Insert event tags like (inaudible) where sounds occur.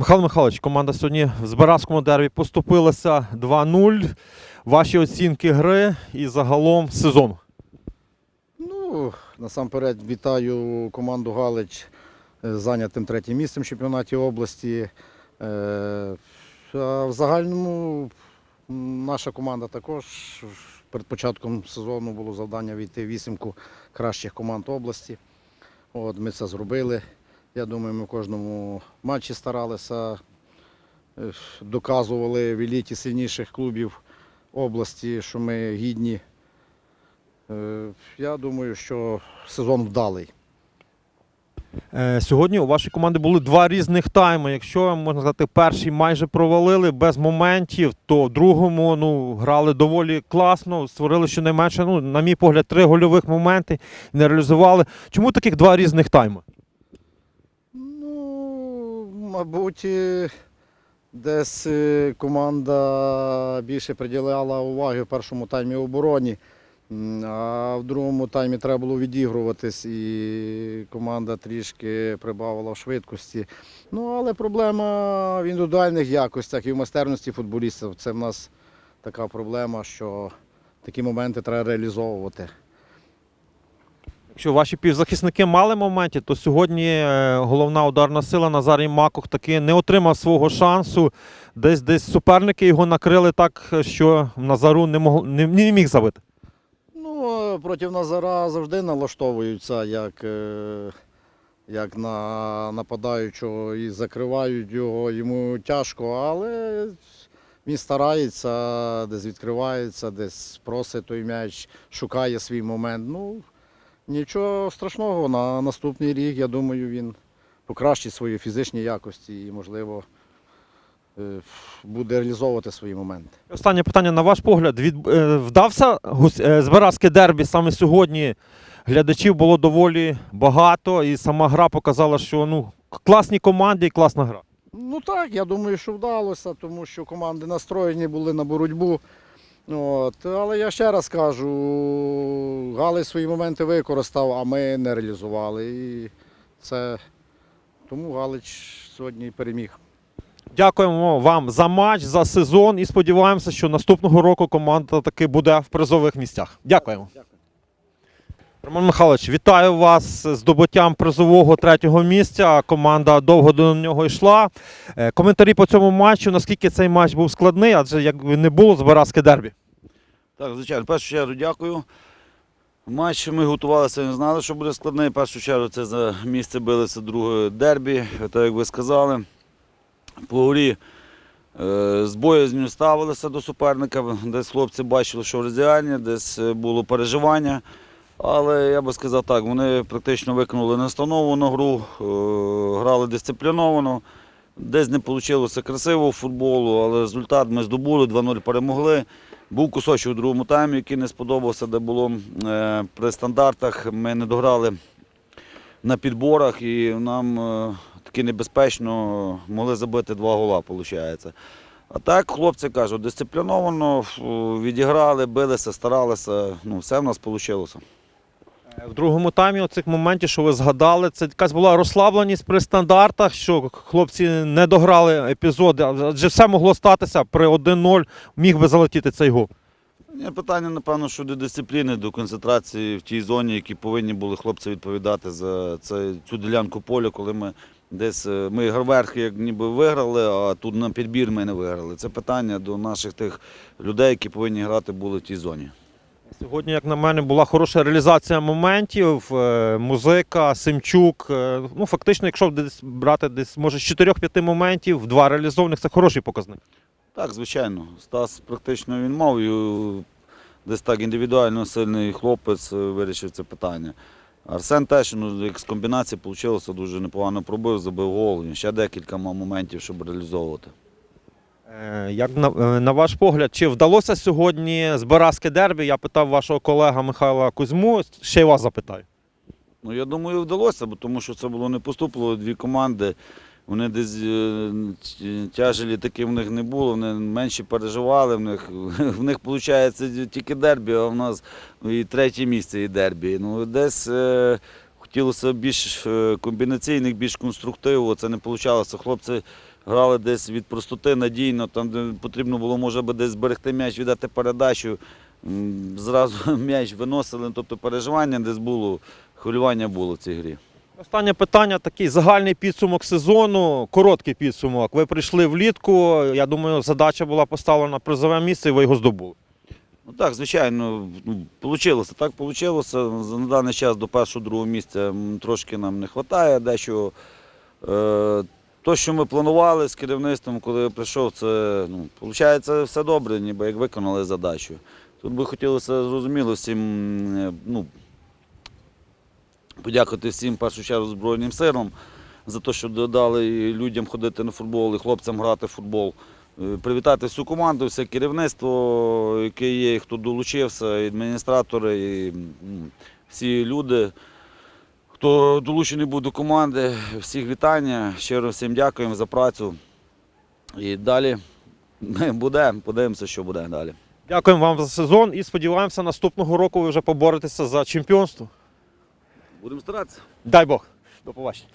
Михайло Михайлович, команда сьогодні в Збаразькому дербі поступилася 2-0. Ваші оцінки гри і загалом сезону. Ну, насамперед вітаю команду Галич зайнятим третім місцем в чемпіонаті області. Е, А в загальному наша команда також перед початком сезону було завдання війти в вісімку кращих команд області. От, ми це зробили. Я думаю, ми в кожному матчі старалися, е, доказували в еліті сильніших клубів області, що ми гідні Е, Я думаю, що сезон вдалий. Е, Сьогодні у вашої команди були два різних тайми. Якщо можна сказати, перший майже провалили без моментів, то в другому ну, грали доволі класно, створили щонайменше, ну, на мій погляд, три гольових моменти, не реалізували. Чому таких два різних тайми? Мабуть, е, десь е, команда більше приділяла уваги в першому таймі обороні, а в другому таймі треба було відігруватись, і команда трішки прибавила в швидкості. Ну, але проблема в індивідуальних якостях і в майстерності футболістів. Це в нас така проблема, що такі моменти треба реалізовувати. Якщо ваші півзахисники мали моменти, то сьогодні е, головна ударна сила Назарій Макох таки не отримав свого шансу. Десь десь суперники його накрили так, що Назару не, мог, не, не міг забити. Ну, проти Назара завжди налаштовуються як, е, як на нападаючого і закривають його, йому тяжко, але він старається, десь відкривається, десь просить той м'яч, шукає свій момент. Ну, нічого страшного, на наступний рік, я думаю, він покращить свої фізичні якості і, можливо, е, буде реалізовувати свої моменти. Останнє питання на ваш погляд. Від, е, вдався е, дербі саме сьогодні. Глядачів було доволі багато, і сама гра показала, що ну, класні команди і класна гра. Ну так, я думаю, що вдалося, тому що команди настроєні були на боротьбу. От. Але я ще раз кажу, Гали свої моменти використав, а ми не реалізували. І це тому Галич сьогодні переміг. Дякуємо вам за матч, за сезон і сподіваємося, що наступного року команда таки буде в призових місцях. Дякуємо. Роман Михайлович, вітаю вас з здобуттям призового третього місця. Команда довго до нього йшла. Е, Коментарі по цьому матчу, наскільки цей матч був складний, адже як не було Збаразьке дербі. Так, звичайно, в першу чергу дякую. Матч ми готувалися, не знали, що буде складний. В першу чергу це за місце билися друге дербі, так як ви сказали. По горі е, з боязню ставилися до суперника, десь хлопці бачили, що в роздягальні, десь е, було переживання. Але я би сказав так, вони практично виконали настановлену гру, е, грали дисципліновано. Десь не вийшло красивого футболу, але результат ми здобули, 2-0 перемогли. Був кусочок у другому таймі, який не сподобався, де було е, при стандартах. Ми не дограли на підборах і нам е, таки небезпечно могли забити два гола, виходить. А так, хлопці кажуть, дисципліновано відіграли, билися, старалися. Ну, все в нас вийшло. Е, В другому таймі оцих моментів, що ви згадали, це якась була розслабленість при стандартах, що хлопці не дограли епізоди, адже все могло статися при 1-0, міг би залетіти цей гол. Питання, напевно, що до дисципліни, до концентрації в тій зоні, які повинні були хлопці відповідати за цю ділянку поля, коли ми десь е, ми верх як ніби виграли, а тут на підбір ми не виграли. Це питання до наших тих людей, які повинні грати були в тій зоні. Сьогодні, як на мене, була хороша реалізація моментів. е, Музика, Семчук. е, Ну, фактично, якщо десь брати десь, може, з 4-5 моментів, два реалізованих, це хороший показник. Так, звичайно. Стас практично він мав і е, десь так індивідуально сильний хлопець вирішив це питання. Арсен теж ну, як з комбінації вийшло, дуже непогано пробив, забив гол. Ще декілька моментів, щоб реалізовувати. Е, Як на, е, на ваш погляд, чи вдалося сьогодні Збаразьке дербі? Я питав вашого колега Михайла Кузьму, ще й вас запитаю. Ну, я думаю, вдалося, бо тому що це було не поступило. Дві команди. Вони десь е, тяжелі такі в них не було, вони менше переживали. В них, (laughs) в них виходить тільки дербі, а в нас і третє місце і дербі. Ну, десь е, Хотілося більш комбінаційних, більш конструктиву. Це не вийшло. Хлопці грали десь від простоти надійно, там де потрібно було, може би десь зберегти м'яч, віддати передачу. Зразу (laughs) м'яч виносили, тобто переживання десь було, хвилювання було в цій грі. Останнє питання такий загальний підсумок сезону, короткий підсумок. Ви прийшли влітку. Я думаю, задача була поставлена призове місце, і ви його здобули. Ну так, звичайно, ну, получилося. Так вийшло. На даний час до першого другого місця трошки нам не вистачає. Дещо е, то, що ми планували з керівництвом, коли я прийшов, це ну, виходить все добре, ніби як виконали задачу. Тут би хотілося зрозуміло всім е, ну, подякувати всім в першу чергу Збройним силам за те, що додали людям ходити на футбол, і хлопцям грати в футбол. Е, Привітати всю команду, все керівництво, яке є, хто долучився, адміністратори, і м, всі люди, хто долучений був до команди. Всіх вітання. Щиро всім дякуємо за працю. І далі буде, подивимося, що буде далі. Дякуємо вам за сезон і сподіваємося, наступного року ви вже поборетеся за чемпіонство. Будемо старатися. Дай Бог. До побачення.